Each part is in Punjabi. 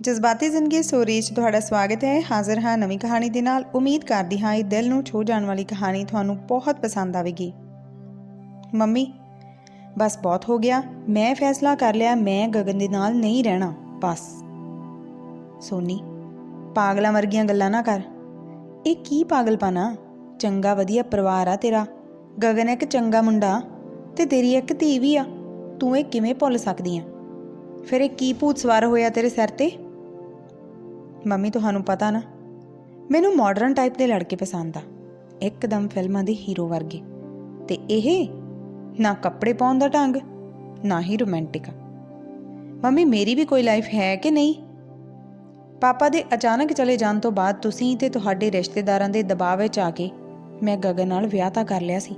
ਜਜ਼ਬਾਤੀ ਜ਼ਿੰਦਗੀ ਸਟੋਰੀ 'ਚ ਤੁਹਾਡਾ ਸਵਾਗਤ ਹੈ। ਹਾਜ਼ਰ ਹਾਂ ਨਵੀਂ ਕਹਾਣੀ ਦੇ ਨਾਲ। ਉਮੀਦ ਕਰਦੀ ਹਾਂ ਇਹ ਦਿਲ ਨੂੰ ਛੂ ਜਾਣ ਵਾਲੀ ਕਹਾਣੀ ਤੁਹਾਨੂੰ ਬਹੁਤ ਪਸੰਦ ਆਵੇਗੀ। ਮੰਮੀ, ਬਸ ਬਹੁਤ ਹੋ ਗਿਆ। ਮੈਂ ਫੈਸਲਾ ਕਰ ਲਿਆ, ਮੈਂ ਗਗਨ ਦੇ ਨਾਲ ਨਹੀਂ ਰਹਿਣਾ। ਬਸ। ਸੋਨੀ, ਪਾਗਲਾਂ ਵਰਗੀਆਂ ਗੱਲਾਂ ਨਾ ਕਰ। ਇਹ ਕੀ ਪਾਗਲਪਨਾ? ਚੰਗਾ ਵਧੀਆ ਪਰਿਵਾਰ ਆ ਤੇਰਾ। ਗਗਨ ਇੱਕ ਚੰਗਾ ਮੁੰਡਾ ਤੇ ਤੇਰੀ ਇੱਕ ਧੀ ਵੀ ਆ। ਤੂੰ ਇਹ ਕਿਵੇਂ ਭੁੱਲ ਸਕਦੀ ਆ? ਫਿਰ ਇਹ ਕੀ ਭੂਤ ਸਵਾਰ ਹੋਇਆ ਤੇਰੇ ਸਿਰ ਤੇ? ਮੰਮੀ, ਤੁਹਾਨੂੰ ਪਤਾ ਨਾ, ਮੈਨੂੰ ਮਾਡਰਨ ਟਾਈਪ ਦੇ ਲੜਕੇ ਪਸੰਦ ਆ। ਇੱਕਦਮ ਫਿਲਮਾਂ ਦੇ ਹੀਰੋ ਵਰਗੇ। ਤੇ ਇਹ ਨਾ ਕੱਪੜੇ ਪਾਉਣ ਦਾ ਢੰਗ, ਨਾ ਹੀ ਰੋਮਾਂਟਿਕ ਮੰਮੀ, ਮੇਰੀ ਵੀ ਕੋਈ ਲਾਈਫ ਹੈ ਕਿ ਨਹੀਂ? ਪਾਪਾ ਦੇ ਅਚਾਨਕ ਚਲੇ ਜਾਣ ਤੋਂ ਬਾਅਦ ਤੁਸੀਂ ਤੇ ਤੁਹਾਡੇ ਰਿਸ਼ਤੇਦਾਰਾਂ ਦੇ ਦਬਾਅ ਵਿੱਚ ਆ ਕੇ ਮੈਂ ਗਗਨ ਨਾਲ ਵਿਆਹ ਤਾਂ ਕਰ ਲਿਆ ਸੀ।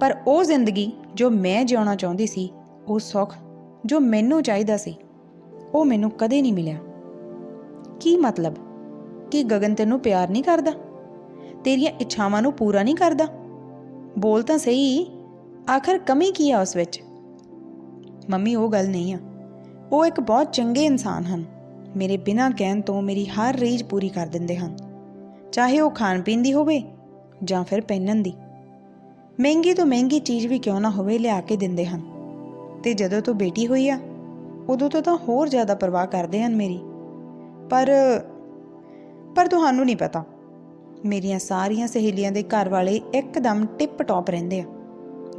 ਪਰ ਉਹ ਜ਼ਿੰਦਗੀ ਜੋ ਮੈਂ ਜਿਉਣਾ ਚਾਹੁੰਦੀ ਸੀ, ਉਹ ਸੁੱਖ ਜੋ ਮੈਨੂੰ ਚਾਹੀਦਾ ਸੀ, ਉਹ ਮੈਨੂੰ ਕਦੇ ਨਹੀਂ ਮਿਲਿਆ। ਕੀ ਮਤਲਬ? ਕਿ ਗਗਨ ਤੈਨੂੰ ਪਿਆਰ ਨਹੀਂ ਕਰਦਾ? ਤੇਰੀਆਂ ਇੱਛਾਵਾਂ ਨੂੰ ਪੂਰਾ ਨਹੀਂ ਕਰਦਾ? ਬੋਲ ਤਾਂ ਸਹੀ, ਆਖਰ ਕਮੀ ਕੀ ਆ ਉਸ ਵਿੱਚ? ਮੰਮੀ, ਉਹ ਗੱਲ ਨਹੀਂ ਆ। ਉਹ ਇੱਕ ਬਹੁਤ ਚੰਗੇ ਇਨਸਾਨ ਹਨ। ਮੇਰੇ ਬਿਨਾਂ ਕਹਿਣ ਤੋਂ ਮੇਰੀ ਹਰ ਰੀਝ ਪੂਰੀ ਕਰ ਦਿੰਦੇ ਹਨ। ਚਾਹੇ ਉਹ ਖਾਣ ਪੀਣ ਦੀ ਹੋਵੇ ਜਾਂ ਫਿਰ ਪਹਿਨਣ ਦੀ। ਮਹਿੰਗੀ ਤੋਂ ਮਹਿੰਗੀ ਚੀਜ਼ ਵੀ ਕਿਉਂ ਨਾ ਹੋਵੇ ਲਿਆ ਕੇ ਦਿੰਦੇ ਹਨ। ਤੇ ਜਦੋਂ ਤੋਂ ਬੇਟੀ ਹੋਈ ਆ, ਉਦੋਂ ਤੋਂ ਤਾਂ ਹੋਰ ਜ਼ਿਆਦਾ ਪਰਵਾਹ ਕਰਦੇ ਹਨ ਮੇਰੀ। ਪਰ ਪਰ ਤੁਹਾਨੂੰ ਨਹੀਂ ਪਤਾ। ਮੇਰੀਆਂ ਸਾਰੀਆਂ ਸਹੇਲੀਆਂ ਦੇ ਘਰ ਵਾਲੇ ਇੱਕਦਮ ਟਿਪ ਟੌਪ ਰਹਿੰਦੇ ਆ।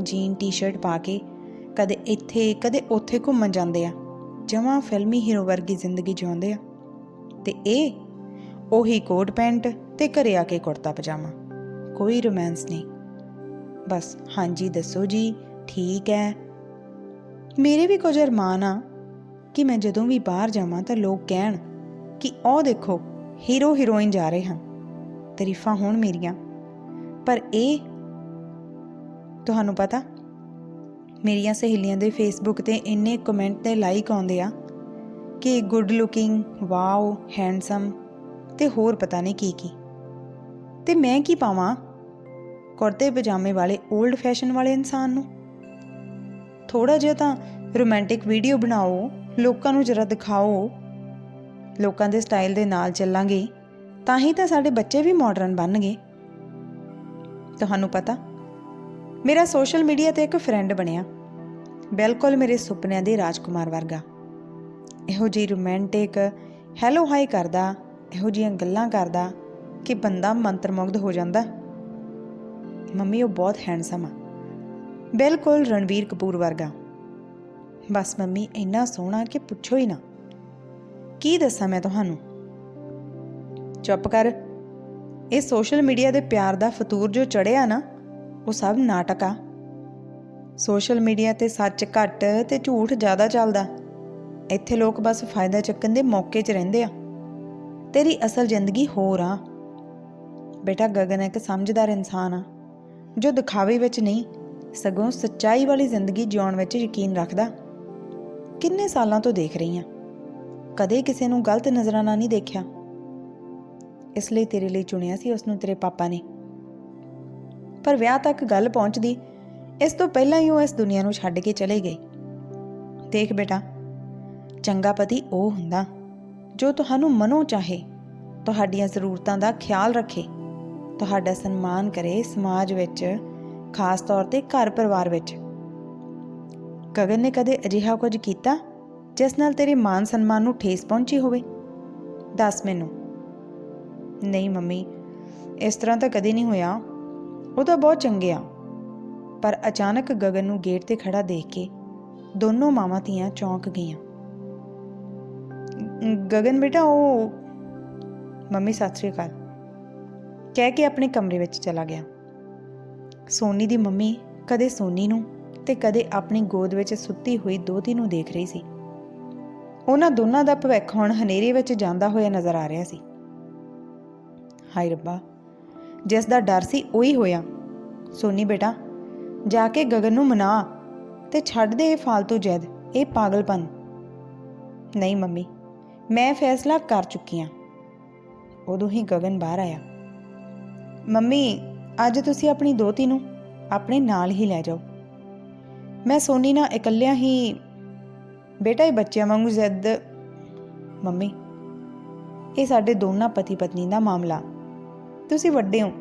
ਜੀਨ ਟੀ-ਸ਼ਰਟ ਪਾ ਕੇ ਕਦੇ ਇੱਥੇ, ਕਦੇ ਉੱਥੇ ਘੁੰਮਣ ਜਾਂਦੇ ਆ। ਜਮਾਂ ਫਿਲਮੀ ਹੀਰੋ ਵਰਗੀ ਜ਼ਿੰਦਗੀ ਜਿਉਂਦੇ ਆ। ਤੇ ਇਹ ਉਹੀ ਕੋਟ ਪੈਂਟ ਤੇ ਘਰੇ ਆ ਕੇ ਕੁੜਤਾ ਪਜਾਮਾ। ਕੋਈ ਰੋਮਾਂਸ ਨਹੀਂ। ਬਸ, ਹਾਂਜੀ, ਦੱਸੋ ਜੀ, ਠੀਕ ਹੈ ਮੇਰੇ ਵੀ ਕੁਝ ਅਰਮਾਨ ਆ ਕਿ ਮੈਂ ਜਦੋਂ ਵੀ ਬਾਹਰ ਜਾਵਾਂ ਤਾਂ ਲੋਕ ਕਹਿਣ ਕਿ ਉਹ ਦੇਖੋ ਹੀਰੋ ਹੀਰੋਇਨ ਜਾ ਰਹੇ ਹਨ। ਤਾਰੀਫਾਂ ਹੋਣ ਮੇਰੀਆਂ। ਪਰ ਇਹ ਤੁਹਾਨੂੰ ਪਤਾ, ਮੇਰੀਆਂ ਸਹੇਲੀਆਂ ਦੇ ਫੇਸਬੁੱਕ ਤੇ ਇੰਨੇ ਕਮੈਂਟ ਤੇ ਲਾਈਕ ਆਉਂਦੇ ਆ ਕਿ ਗੁੱਡ ਲੁਕਿੰਗ ਵਾਓ ਹੈਂਡਸਮ ਤੇ ਹੋਰ ਪਤਾ ਨਹੀਂ ਕੀ ਕੀ। ਤੇ ਮੈਂ ਕੀ ਪਾਵਾਂ ਕੁੜਤੇ ਪਜਾਮੇ ਵਾਲੇ 올ਡ ਫੈਸ਼ਨ ਵਾਲੇ ਇਨਸਾਨ ਨੂੰ? ਥੋੜਾ ਜਿਹਾ ਤਾਂ ਰੋਮਾਂਟਿਕ ਵੀਡੀਓ ਬਣਾਓ, ਲੋਕਾਂ ਨੂੰ ਜਰਾ ਦਿਖਾਓ ਲੋਕਾਂ ਦੇ ਸਟਾਈਲ ਦੇ ਨਾਲ ਚੱਲਾਂਗੇ, ਤਾਂ ਹੀ ਤਾਂ ਸਾਡੇ ਬੱਚੇ ਵੀ ਮਾਡਰਨ ਬਣਨਗੇ। ਤੁਹਾਨੂੰ ਪਤਾ, ਮੇਰਾ ਸੋਸ਼ਲ ਮੀਡੀਆ ਤੇ ਇੱਕ ਫਰੈਂਡ ਬਣਿਆ। ਬਿਲਕੁਲ ਮੇਰੇ ਸੁਪਨਿਆਂ ਦੇ ਰਾਜਕੁਮਾਰ ਵਰਗਾ। ਇਹੋ ਜਿਹੀ ਰੋਮਾਂਟਿਕ ਹੈਲੋ ਹਾਈ ਕਰਦਾ, ਇਹੋ ਜਿਹੀਆਂ ਗੱਲਾਂ ਕਰਦਾ ਕਿ ਬੰਦਾ ਮੰਤਰਮੁਗਧ ਹੋ ਜਾਂਦਾ। ਮੰਮੀ, ਉਹ ਬਹੁਤ ਹੈਂਡਸਮ ਆ। ਬਿਲਕੁਲ ਰਣਵੀਰ ਕਪੂਰ ਵਰਗਾ। ਬਸ ਮੰਮੀ, ਇੰਨਾ ਸੋਹਣਾ ਕਿ ਪੁੱਛੋ ਹੀ ਨਾ। ਕੀ ਦੱਸਾਂ ਮੈਂ ਤੁਹਾਨੂੰ? ਚੁੱਪ ਕਰ। ਇਹ ਸੋਸ਼ਲ ਮੀਡੀਆ ਦੇ ਪਿਆਰ ਦਾ ਫਤੂਰ ਜੋ ਚੜਿਆ ਨਾ, ਉਹ ਸਭ ਨਾਟਕ ਆ। ਸੋਸ਼ਲ ਮੀਡੀਆ ਤੇ ਸੱਚ ਘੱਟ ਤੇ ਝੂਠ ਜ਼ਿਆਦਾ ਚੱਲਦਾ। ਇੱਥੇ ਲੋਕ ਬਸ ਫਾਇਦਾ ਚੱਕਣ ਦੇ ਮੌਕੇ 'ਚ ਰਹਿੰਦੇ ਆ। ਤੇਰੀ ਅਸਲ ਜ਼ਿੰਦਗੀ ਹੋਰ ਆ। ਬੇਟਾ ਗਗਨ ਇੱਕ ਸਮਝਦਾਰ ਇਨਸਾਨ ਆ। ਜੋ ਦਿਖਾਵੇ ਵਿੱਚ ਨਹੀਂ, ਸਗੋਂ ਸੱਚਾਈ ਵਾਲੀ ਜ਼ਿੰਦਗੀ ਜਿਉਣ ਵਿੱਚ ਯਕੀਨ ਰੱਖਦਾ। ਕਿੰਨੇ ਸਾਲਾਂ ਤੋਂ ਦੇਖ ਰਹੀ ਆ। ਕਦੇ ਕਿਸੇ ਨੂੰ ਗਲਤ ਨਜ਼ਰਾਂ ਨਾਲ ਨਹੀਂ ਦੇਖਿਆ। ਇਸ ਲਈ ਤੇਰੇ ਲਈ ਚੁਣਿਆ ਸੀ ਉਸ ਨੂੰ ਤੇਰੇ ਪਾਪਾ ਨੇ। ਪਰ ਵਿਆਹ ਤੱਕ ਗੱਲ ਪਹੁੰਚਦੀ, ਇਸ ਤੋਂ ਪਹਿਲਾਂ ਹੀ ਉਹ ਇਸ ਦੁਨੀਆ ਨੂੰ ਛੱਡ ਕੇ ਚਲੇ ਗਏ। ਦੇਖ ਬੇਟਾ, ਚੰਗਾ ਪਤੀ ਉਹ ਹੁੰਦਾ, ਜੋ ਤੁਹਾਨੂੰ ਮਨੋਂ ਚਾਹੇ, ਤੁਹਾਡੀਆਂ ਜ਼ਰੂਰਤਾਂ ਦਾ ਖਿਆਲ ਰੱਖੇ, ਤੁਹਾਡਾ ਸਨਮਾਨ ਕਰੇ ਸਮਾਜ ਵਿੱਚ, ਖਾਸ ਤੌਰ ਤੇ ਘਰ ਪਰਿਵਾਰ ਵਿੱਚ। ਗਗਨ ਨੇ ਕਦੇ ਅਜਿਹਾ ਕੁਝ ਕੀਤਾ? ਜਿਸ ਨਾਲ ਤੇਰੇ ਮਾਨ ਸਨਮਾਨ ਨੂੰ ਠੇਸ ਪਹੁੰਚੀ ਹੋਵੇ। ਦੱਸ ਮੈਨੂੰ। ਨਹੀਂ ਮੰਮੀ, ਇਸ ਤਰ੍ਹਾਂ ਤਾਂ ਕਦੇ ਨਹੀਂ ਹੋਇਆ। ਉਹ ਤਾਂ ਬਹੁਤ ਚੰਗੇ ਆ। ਪਰ ਅਚਾਨਕ ਗਗਨ ਨੂੰ ਗੇਟ ਤੇ ਖੜਾ ਦੇਖ ਕੇ ਦੋਨੋਂ ਮਾਵਾਂ ਧੀਆਂ ਚੌਂਕ ਗਈਆਂ। ਗਗਨ ਬੇਟਾ, ਉਹ ਮੰਮੀ, ਸਤਿ ਸ੍ਰੀ ਅਕਾਲ। ਕਹਿ ਕੇ ਆਪਣੇ ਕਮਰੇ ਵਿੱਚ ਚਲਾ ਗਿਆ। ਸੋਨੀ ਦੀ ਮੰਮੀ ਕਦੇ ਸੋਨੀ ਨੂੰ ਤੇ ਕਦੇ ਆਪਣੀ ਗੋਦ ਵਿੱਚ ਸੁੱਤੀ ਹੋਈ ਦੋਤੀ ਨੂੰ ਦੇਖ ਰਹੀ ਸੀ। ਉਹਨਾਂ ਦੋਨਾਂ ਦਾ ਭਵਿੱਖ ਹੁਣ ਹਨੇਰੇ ਵਿੱਚ ਜਾਂਦਾ ਹੋਇਆ ਨਜ਼ਰ ਆ ਰਿਹਾ ਸੀ। ਹਾਏ ਰੱਬਾ, ਜਿਸ ਦਾ ਡਰ ਸੀ ਉਹੀ ਹੋਇਆ। ਸੋਨੀ ਬੇਟਾ, ਜਾ ਕੇ ਗਗਨ ਨੂੰ ਮਨਾ ਤੇ ਛੱਡ ਦੇ ਇਹ ਫालतू ਜੈਦ, ਇਹ ਪਾਗਲਪਨ। ਨਹੀਂ ਮੰਮੀ, ਮੈਂ ਫੈਸਲਾ ਕਰ ਚੁੱਕੀ ਹਾਂ। ਉਦੋਂ ਹੀ ਗਗਨ ਬਾਹਰ ਆਇਆ। ਮੰਮੀ, ਅੱਜ ਤੁਸੀਂ ਆਪਣੀ ਦੋਤੀ ਨੂੰ ਆਪਣੇ ਨਾਲ ਹੀ ਲੈ ਜਾਓ। ਮੈਂ ਸੋਨੀ ਨਾਲ ਇਕੱਲਿਆਂ ਹੀ ਬੇਟਾ, ਇਹ ਬੱਚਿਆਂ ਵਾਂਗੂ ਜ਼ਿੱਦ। ਮੰਮੀ, ਇਹ ਸਾਡੇ ਦੋਨਾਂ ਪਤੀ ਪਤਨੀ ਦਾ ਮਾਮਲਾ। ਤੁਸੀਂ ਵੱਡੇ ਹੋ।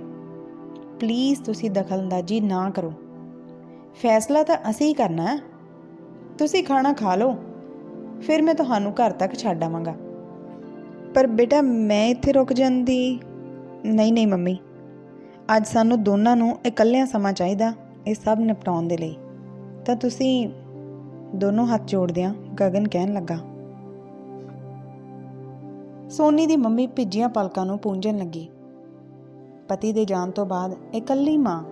ਪਲੀਜ਼ ਤੁਸੀਂ ਦਖਲਅੰਦਾਜ਼ੀ ਨਾ ਕਰੋ। ਫੈਸਲਾ ਤਾਂ ਅਸੀਂ ਹੀ ਕਰਨਾ ਹੈ। ਤੁਸੀਂ ਖਾਣਾ ਖਾ ਲਓ। ਫਿਰ ਮੈਂ ਤੁਹਾਨੂੰ ਘਰ ਤੱਕ ਛੱਡ ਆਵਾਂਗਾ। ਪਰ ਬੇਟਾ, ਮੈਂ ਇੱਥੇ ਰੁਕ ਜਾਂਦੀ ਨਹੀਂ ਨਹੀਂ ਮੰਮੀ। ਅੱਜ ਸਾਨੂੰ ਦੋਨਾਂ ਨੂੰ ਇਕੱਲਿਆਂ ਸਮਾਂ ਚਾਹੀਦਾ, ਇਹ ਸਭ ਨਿਪਟਾਉਣ ਦੇ ਲਈ। ਤਾਂ ਤੁਸੀਂ ਦੋਨੋਂ ਹੱਥ ਜੋੜਦਿਆਂ ਗਗਨ ਕਹਿਣ ਲੱਗਾ। ਸੋਨੀ ਦੀ ਮੰਮੀ ਭਿੱਜੀਆਂ ਪਲਕਾਂ ਨੂੰ ਪੂੰਝਣ ਲੱਗੀ। ਪਤੀ ਦੇ ਜਾਣ ਤੋਂ ਬਾਅਦ ਇਕੱਲੀ ਮਾਂ,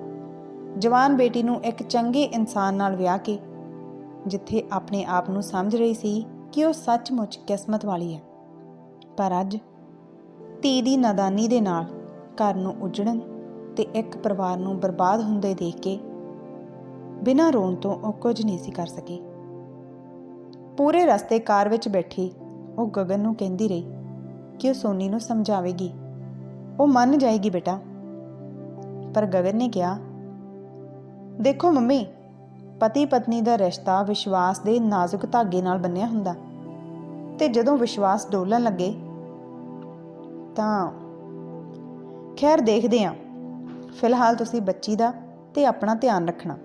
ਜਵਾਨ ਬੇਟੀ ਨੂੰ ਇੱਕ ਚੰਗੇ ਇਨਸਾਨ ਨਾਲ ਵਿਆਹ ਕੇ, ਜਿੱਥੇ ਆਪਣੇ ਆਪ ਨੂੰ ਸਮਝ ਰਹੀ ਸੀ ਕਿ ਉਹ ਸੱਚਮੁੱਚ ਕਿਸਮਤ ਵਾਲੀ ਹੈ। ਪਰ ਅੱਜ ਧੀ ਦੀ ਨਾਦਾਨੀ ਦੇ ਨਾਲ ਘਰ ਨੂੰ ਉਜੜਨ ਤੇ ਇੱਕ ਪਰਿਵਾਰ ਨੂੰ ਬਰਬਾਦ ਹੁੰਦੇ ਦੇਖ ਕੇ ਬਿਨਾਂ ਰੋਣ ਤੋਂ ਉਹ ਕੁਝ ਨਹੀਂ ਸੀ ਕਰ ਸਕੀ। ਪੂਰੇ ਰਸਤੇ ਕਾਰ ਵਿੱਚ ਬੈਠੀ। ਉਹ ਗਗਨ ਨੂੰ ਕਹਿੰਦੀ ਰਹੀ ਕਿ ਉਹ ਸੋਨੀ ਨੂੰ ਸਮਝਾਵੇਗੀ। ਉਹ ਮੰਨ ਜਾਏਗੀ ਬੇਟਾ। ਪਰ ਗਗਨ ਨੇ ਕਿਹਾ, ਦੇਖੋ ਮੰਮੀ ਪਤੀ ਪਤਨੀ ਦਾ ਰਿਸ਼ਤਾ ਵਿਸ਼ਵਾਸ ਦੇ ਨਾਜ਼ੁਕ ਧਾਗੇ ਨਾਲ ਬੰਨਿਆ ਹੁੰਦਾ। ਤੇ ਜਦੋਂ ਵਿਸ਼ਵਾਸ ਡੋਲਣ ਲੱਗੇ, ਤਾਂ ਖੈਰ ਦੇਖਦੇ ਆਂ ਫਿਲਹਾਲ ਤੁਸੀਂ ਬੱਚੀ ਦਾ ਤੇ ਆਪਣਾ ਧਿਆਨ ਰੱਖਣਾ।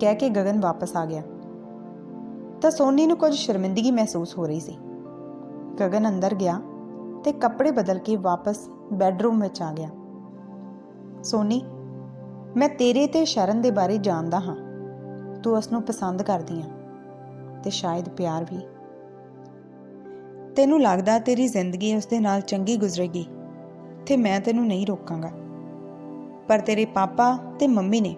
ਕਹਿ ਕੇ ਗਗਨ ਵਾਪਸ ਆ ਗਿਆ। ਤਾਂ ਸੋਨੀ ਨੂੰ ਕੁਝ ਸ਼ਰਮਿੰਦਗੀ ਮਹਿਸੂਸ ਹੋ ਰਹੀ ਸੀ। ਗਗਨ ਅੰਦਰ ਗਿਆ ਤੇ ਕੱਪੜੇ ਬਦਲ ਕੇ ਵਾਪਸ ਬੈੱਡਰੂਮ ਵਿੱਚ ਆ ਗਿਆ। ਸੋਨੀ, ਮੈਂ ਤੇਰੇ ਤੇ ਸ਼ਰਨ ਦੇ ਬਾਰੇ ਜਾਣਦਾ ਹਾਂ। ਤੂੰ ਉਸ ਨੂੰ ਪਸੰਦ ਕਰਦੀ ਆ ਤੇ ਸ਼ਾਇਦ ਪਿਆਰ ਵੀ। ਤੈਨੂੰ ਲੱਗਦਾ ਤੇਰੀ ਜ਼ਿੰਦਗੀ ਉਸ ਦੇ ਨਾਲ ਚੰਗੀ ਗੁਜ਼ਰੇਗੀ ਤੇ ਮੈਂ ਤੈਨੂੰ ਨਹੀਂ ਰੋਕਾਂਗਾ। ਪਰ ਤੇਰੇ ਪਾਪਾ ਤੇ ਮੰਮੀ ਨੇ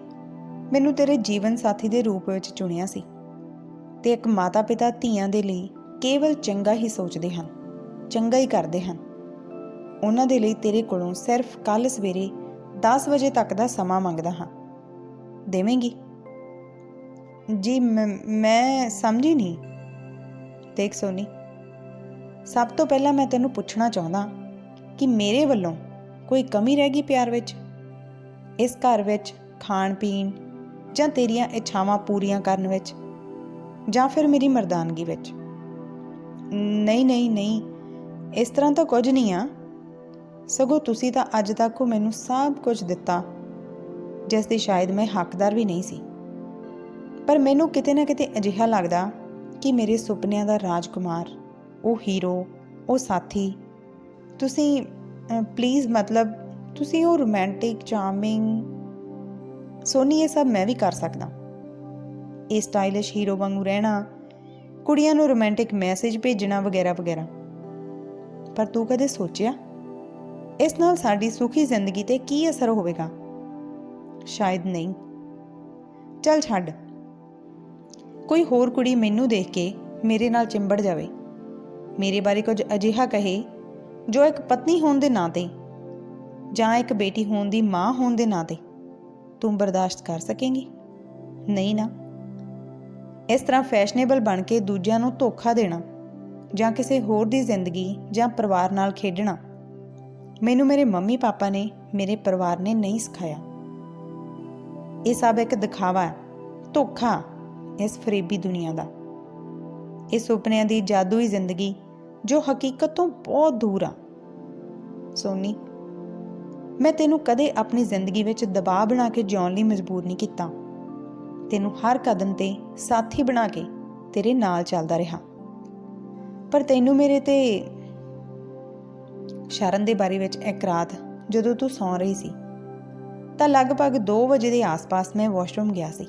ਮੈਨੂੰ ਤੇਰੇ ਜੀਵਨ ਸਾਥੀ ਦੇ ਰੂਪ ਵਿੱਚ ਚੁਣਿਆ ਸੀ। ਤੇ ਇੱਕ ਮਾਤਾ-ਪਿਤਾ ਧੀਆਂ ਦੇ ਲਈ ਕੇਵਲ ਚੰਗਾ ਹੀ ਸੋਚਦੇ ਹਨ, ਚੰਗਾ ਹੀ ਕਰਦੇ ਹਨ। ਉਹਨਾਂ ਦੇ ਲਈ ਤੇਰੇ ਕੋਲੋਂ ਸਿਰਫ ਕੱਲ ਸਵੇਰੇ 10 ਵਜੇ ਤੱਕ ਦਾ ਸਮਾਂ ਮੰਗਦਾ ਹਾਂ। ਦੇਵੇਂਗੀ? ਜੀ, ਮੈਂ- ਮੈਂ ਸਮਝੀ ਨਹੀਂ। ਦੇਖ ਸੋਨੀ, ਸਭ ਤੋਂ ਪਹਿਲਾਂ ਮੈਂ ਤੈਨੂੰ ਪੁੱਛਣਾ ਚਾਹੁੰਦਾ ਕਿ ਮੇਰੇ ਵੱਲੋਂ ਕੋਈ ਕਮੀ ਰਹਿ ਗਈ ਪਿਆਰ ਵਿੱਚ? ਇਸ ਘਰ ਵਿੱਚ ਖਾਣ ਪੀਣ ਜਾਂ ਤੇਰੀਆਂ ਇੱਛਾਵਾਂ ਪੂਰੀਆਂ ਕਰਨ ਵਿੱਚ? ਜਾਂ ਫਿਰ ਮੇਰੀ ਮਰਦਾਨਗੀ ਵਿੱਚ? ਨਹੀਂ ਨਹੀਂ ਨਹੀਂ। ਇਸ ਤਰ੍ਹਾਂ ਤਾਂ ਕੁਝ ਨਹੀਂ ਆ। ਸਗੋਂ ਤੁਸੀਂ ਤਾਂ ਅੱਜ ਤੱਕ ਉਹ ਮੈਨੂੰ ਸਭ ਕੁਝ ਦਿੱਤਾ, ਜਿਸ ਦੀ ਸ਼ਾਇਦ ਮੈਂ ਹੱਕਦਾਰ ਵੀ ਨਹੀਂ ਸੀ। ਪਰ ਮੈਨੂੰ ਕਿਤੇ ਨਾ ਕਿਤੇ ਅਜਿਹਾ ਲੱਗਦਾ ਕਿ ਮੇਰੇ ਸੁਪਨਿਆਂ ਦਾ ਰਾਜਕੁਮਾਰ, ਉਹ ਹੀਰੋ, ਉਹ ਸਾਥੀ, ਤੁਸੀਂ ਪਲੀਜ਼ ਮਤਲਬ ਤੁਸੀਂ ਉਹ ਰੋਮਾਂਟਿਕ ਚਾਰਮਿੰਗ ਸੋਨੀ ਇਹ ਸਭ ਮੈਂ ਵੀ ਕਰ ਸਕਦਾ। ਇਹ ਸਟਾਈਲਿਸ਼ ਹੀਰੋ ਵਾਂਗੂ ਰਹਿਣਾ, ਕੁੜੀਆਂ ਨੂੰ ਰੋਮਾਂਟਿਕ ਮੈਸੇਜ ਭੇਜਣਾ ਵਗੈਰਾ ਵਗੈਰਾ। ਪਰ ਤੂੰ ਕਦੇ ਸੋਚਿਆ? ਇਸ ਨਾਲ ਸਾਡੀ ਸੁਖੀ ਜ਼ਿੰਦਗੀ ਤੇ ਕੀ ਅਸਰ ਹੋਵੇਗਾ? ਸ਼ਾਇਦ ਨਹੀਂ। ਚੱਲ ਛੱਡ। ਕੋਈ ਹੋਰ ਕੁੜੀ ਮੈਨੂੰ ਦੇਖ ਕੇ ਮੇਰੇ ਨਾਲ ਚਿੰਬੜ ਜਾਵੇ। ਮੇਰੇ ਬਾਰੇ ਕੁਝ ਅਜਿਹਾ ਕਹੇ ਜੋ ਇੱਕ ਪਤਨੀ ਹੋਣ ਦੇ ਨਾਤੇ ਜਾਂ ਇੱਕ ਬੇਟੀ ਹੋਣ ਦੀ ਮਾਂ ਹੋਣ ਦੇ ਨਾਤੇ ਤੂੰ ਬਰਦਾਸ਼ਤ ਕਰ ਸਕੇਂਗੀ? ਨਹੀਂ ਨਾ। ਇਸ ਤਰ੍ਹਾਂ ਫੈਸ਼ਨੇਬਲ ਬਣ ਕੇ ਦੂਜਿਆਂ ਨੂੰ ਧੋਖਾ ਦੇਣਾ ਜਾਂ ਕਿਸੇ ਹੋਰ ਦੀ ਜ਼ਿੰਦਗੀ ਜਾਂ ਪਰਿਵਾਰ ਨਾਲ ਖੇਡਣਾ। ਮੈਨੂੰ ਮੇਰੇ ਮੰਮੀ ਪਾਪਾ ਨੇ ਮੇਰੇ ਪਰਿਵਾਰ ਨੇ ਨਹੀਂ ਸਿਖਾਇਆ। ਇਹ ਸਭ ਇੱਕ ਦਿਖਾਵਾ ਹੈ, ਧੋਖਾ ਇਸ ਫਰੇਬੀ ਦੁਨੀਆ ਦਾ। ਇਹ ਸੁਪਨਿਆਂ ਦੀ ਜਾਦੂਈ ਜ਼ਿੰਦਗੀ ਜੋ ਹਕੀਕਤ ਤੋਂ ਬਹੁਤ ਦੂਰ ਆ। ਸੋਨੀ, ਮੈਂ ਤੈਨੂੰ ਕਦੇ ਆਪਣੀ ਜ਼ਿੰਦਗੀ ਵਿੱਚ ਦਬਾਅ ਬਣਾ ਕੇ ਜਿਉਣ ਲਈ ਮਜਬੂਰ ਨਹੀਂ ਕੀਤਾ। ਤੈਨੂੰ ਹਰ ਕਦਮ ਤੇ ਸਾਥੀ ਬਣਾ ਕੇ ਤੇਰੇ ਨਾਲ ਚੱਲਦਾ ਰਿਹਾ। ਪਰ ਤੈਨੂੰ ਮੇਰੇ ਤੇ ਸ਼ਰਨ ਦੇ ਬਾਰੇ ਵਿੱਚ ਇੱਕ ਰਾਤ ਜਦੋਂ ਤੂੰ ਸੌਂ ਰਹੀ ਸੀ, ਤਾਂ ਲਗਭਗ 2 ਵਜੇ ਦੇ ਆਸ-ਪਾਸ ਮੈਂ ਵਾਸ਼ਰੂਮ ਗਿਆ ਸੀ,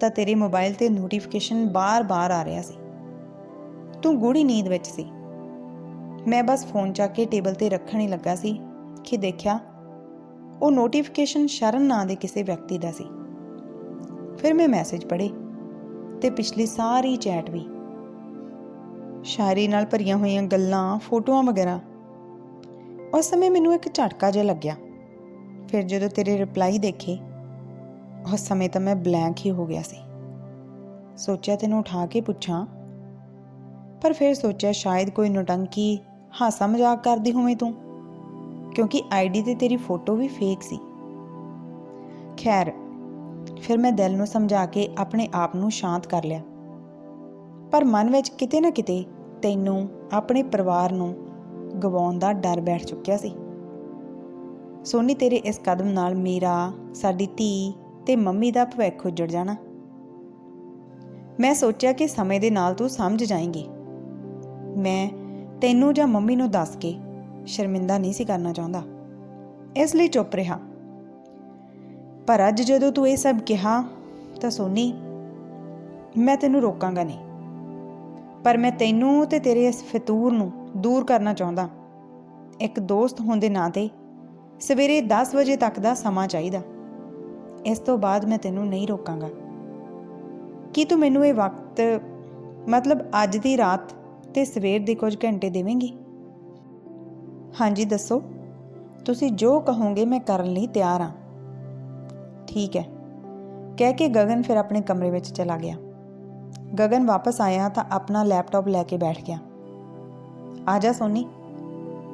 ਤਾਂ ਤੇਰੇ ਮੋਬਾਈਲ ਤੇ ਨੋਟੀਫਿਕੇਸ਼ਨ ਬਾਰ-ਬਾਰ ਆ ਰਿਹਾ ਸੀ। ਤੂੰ ਗੂੜੀ ਨੀਂਦ ਵਿੱਚ ਸੀ। ਮੈਂ ਬਸ ਫੋਨ ਚੱਕ ਕੇ ਟੇਬਲ ਤੇ ਰੱਖਣ ਹੀ ਲੱਗਾ ਸੀ ਕਿ ਦੇਖਿਆ, ਉਹ ਨੋਟੀਫਿਕੇਸ਼ਨ ਸ਼ਰਨ ਨਾਂ ਦੇ ਕਿਸੇ ਵਿਅਕਤੀ ਦਾ ਸੀ। ਫਿਰ ਮੈਂ ਮੈਸੇਜ ਪੜ੍ਹੇ ਤੇ ਪਿਛਲੀ ਸਾਰੀ ਚੈਟ ਵੀ ਸ਼ਾਇਰੀ ਨਾਲ ਭਰੀਆਂ ਹੋਈਆਂ ਗੱਲਾਂ ਫੋਟੋਆਂ ਵਗੈਰਾ ਉਸ ਸਮੇਂ ਮੈਨੂੰ ਇੱਕ ਝਟਕਾ ਜਿਹਾ ਲੱਗਿਆ ਫਿਰ ਜਦੋਂ ਤੇਰੇ ਰਿਪਲਾਈ ਦੇਖੇ ਉਸ ਸਮੇਂ ਤਾਂ ਮੈਂ ਬਲੈਂਕ ਹੀ ਹੋ ਗਿਆ ਸੀ ਸੋਚਿਆ ਤੈਨੂੰ ਉਠਾ ਕੇ ਪੁੱਛਾਂ ਪਰ ਫਿਰ ਸੋਚਿਆ ਸ਼ਾਇਦ ਕੋਈ ਨੋਟੰਕੀ ਹਾਸਾ ਮਜ਼ਾਕ ਕਰਦੀ ਹੋਵੇਂ ਤੂੰ ਕਿਉਂਕਿ ਆਈਡੀ ਤੇ ਤੇਰੀ ਫੋਟੋ ਵੀ ਫੇਕ ਸੀ ਖੈਰ ਫਿਰ ਮੈਂ ਦਿਲ ਨੂੰ ਸਮਝਾ ਕੇ ਆਪਣੇ ਆਪ ਨੂੰ ਸ਼ਾਂਤ ਕਰ ਲਿਆ। ਪਰ ਮਨ ਵਿੱਚ ਕਿਤੇ ਨਾ ਕਿਤੇ ਤੈਨੂੰ ਆਪਣੇ ਪਰਿਵਾਰ ਨੂੰ ਗਵਾਉਣ ਦਾ ਡਰ ਬੈਠ ਚੁੱਕਿਆ ਸੀ। ਸੋਨੀ, ਤੇਰੇ ਇਸ ਕਦਮ ਨਾਲ ਮੇਰਾ, ਸਾਡੀ ਧੀ ਤੇ ਮੰਮੀ ਦਾ ਭਵਿੱਖ ਉੱਜੜ ਜਾਣਾ। ਮੈਂ ਸੋਚਿਆ ਕਿ ਸਮੇਂ ਦੇ ਨਾਲ ਤੂੰ ਸਮਝ ਜਾਏਂਗੀ। ਮੈਂ ਤੈਨੂੰ ਜਾਂ ਮੰਮੀ ਨੂੰ ਦੱਸ ਕੇ ਸ਼ਰਮਿੰਦਾ ਨਹੀਂ ਸੀ ਕਰਨਾ ਚਾਹੁੰਦਾ। ਇਸ ਲਈ ਚੁੱਪ ਰਿਹਾ। ਪਰ ਅੱਜ ਜਦੋਂ ਤੂੰ ਇਹ ਸਭ ਕਿਹਾ, ਤਾਂ ਸੋਨੀ, ਮੈਂ ਤੈਨੂੰ ਰੋਕਾਂਗਾ ਨਹੀਂ। ਪਰ ਮੈਂ ਤੈਨੂੰ ਤੇ ਤੇਰੇ ਇਸ ਫਤੂਰ ਨੂੰ ਦੂਰ ਕਰਨਾ ਚਾਹੁੰਦਾ। ਇੱਕ ਦੋਸਤ ਹੋਣ ਦੇ ਨਾਤੇ ਸਵੇਰੇ 10 ਵਜੇ ਤੱਕ ਦਾ ਸਮਾਂ ਚਾਹੀਦਾ। ਇਸ ਤੋਂ ਬਾਅਦ ਮੈਂ ਤੈਨੂੰ ਨਹੀਂ ਰੋਕਾਂਗਾ। ਕੀ ਤੂੰ ਮੈਨੂੰ ਇਹ ਵਕਤ, ਮਤਲਬ ਅੱਜ ਦੀ ਰਾਤ ਤੇ ਸਵੇਰ ਦੇ ਕੁਝ ਘੰਟੇ ਦੇਵੇਂਗੀ? ਹਾਂਜੀ, ਦੱਸੋ। ਤੁਸੀਂ ਜੋ ਕਹੋਗੇ ਮੈਂ ਕਰਨ ਲਈ ਤਿਆਰ ਹਾਂ। ਠੀਕ ਹੈ। ਕਹਿ ਕੇ ਗਗਨ ਫਿਰ ਆਪਣੇ ਕਮਰੇ ਵਿੱਚ ਚਲਾ ਗਿਆ। ਗਗਨ ਵਾਪਸ ਆਇਆ ਤਾਂ ਆਪਣਾ ਲੈਪਟਾਪ ਲੈ ਕੇ ਬੈਠ ਗਿਆ। ਆ ਜਾ ਸੋਨੀ,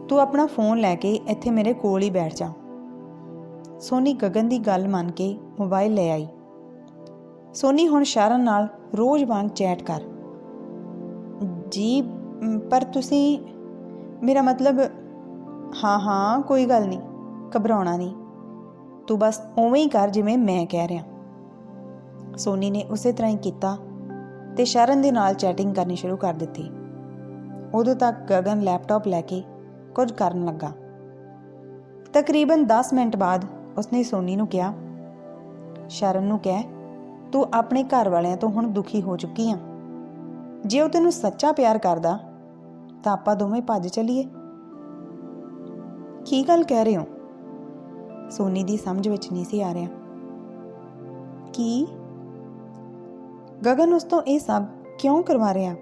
ਤੂੰ ਆਪਣਾ ਫੋਨ ਲੈ ਕੇ ਇੱਥੇ ਮੇਰੇ ਕੋਲ ਹੀ ਬੈਠ ਜਾ। ਸੋਨੀ ਗਗਨ ਦੀ ਗੱਲ ਮੰਨ ਕੇ ਮੋਬਾਈਲ ਲੈ ਆਈ। ਸੋਨੀ ਹੁਣ ਸ਼ਰਨ ਨਾਲ ਰੋਜ਼ ਵਾਂਗ ਚੈਟ ਕਰ। ਜੀ ਪਰ ਤੁਸੀਂ, ਮੇਰਾ ਮਤਲਬ, ਹਾਂ ਹਾਂ, ਕੋਈ ਗੱਲ ਨਹੀਂ, ਘਬਰਾਉਣਾ ਨਹੀਂ। ਤੂੰ ਬਸ ਉਵੇਂ ਹੀ ਕਰ ਜਿਵੇਂ ਮੈਂ ਕਹਿ ਰਿਹਾ। ਸੋਨੀ ਨੇ ਉਸੇ ਤਰ੍ਹਾਂ ਹੀ ਕੀਤਾ ਤੇ ਸ਼ਰਨ ਦੇ ਨਾਲ ਚੈਟਿੰਗ ਕਰਨੀ ਸ਼ੁਰੂ ਕਰ ਦਿੱਤੀ। ਉਦੋਂ ਤੱਕ ਗਗਨ ਲੈਪਟਾਪ ਲੈ ਕੇ ਕੁਝ ਕਰਨ ਲੱਗਾ। ਤਕਰੀਬਨ 10 ਮਿੰਟ ਬਾਅਦ ਉਸਨੇ ਸੋਨੀ ਨੂੰ ਕਿਹਾ, ਸ਼ਰਨ ਨੂੰ ਕਹਿ, ਤੂੰ ਆਪਣੇ ਘਰ ਵਾਲਿਆਂ ਤੋਂ ਹੁਣ ਦੁਖੀ ਹੋ ਚੁੱਕੀ ਆ। ਜੇ ਉਹ ਤੈਨੂੰ ਸੱਚਾ ਪਿਆਰ ਕਰਦਾ ਤਾਂ ਆਪਾਂ ਦੋਵੇਂ ਭੱਜ ਚੱਲੀਏ। ਕੀ ਗੱਲ ਕਹਿ ਰਹੇ ਹੋ? ਸੋਨੀ ਦੀ ਸਮਝ ਵਿੱਚ ਨਹੀਂ ਸੀ ਆ ਰਿਹਾ। ਕੀ? ਗਗਨ ਉਸ ਤੋਂ ਇਹ ਸਭ ਕਿਉਂ ਕਰਵਾ ਰਿਹਾ?